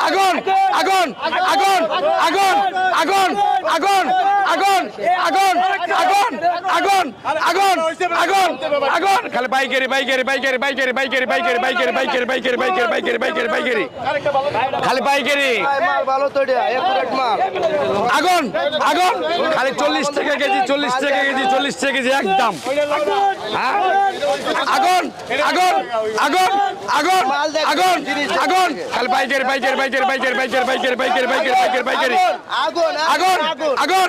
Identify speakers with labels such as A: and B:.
A: আগুন আগুন আগুন আগুন আগুন আগুন আগুন আগুন আগুন আগুন আগুন আগুন আগুন খালি বাইকেরি বাইকেরি বাইকেরি বাইকেরি বাইকেরি বাইকেরি বাইকেরি বাইকেরি বাইকেরি বাইকেরি বাইকেরি বাইকেরি বাইকেরি খালি বাইকেরি আগুন আগুন খালি চল্লিশ টাকা কেজি চল্লিশ টাকা কেজি চল্লিশ টাকা কেজি একদম হ্যাঁ? আগুন আগুন আগুন আগুন আগুন আগুন খালি বাইকের বাইকের বাইকের বাইকের বাইকের বাইকের বাইকের বাইকের বাইকের বাইকের
B: আগুন
A: আগুন আগুন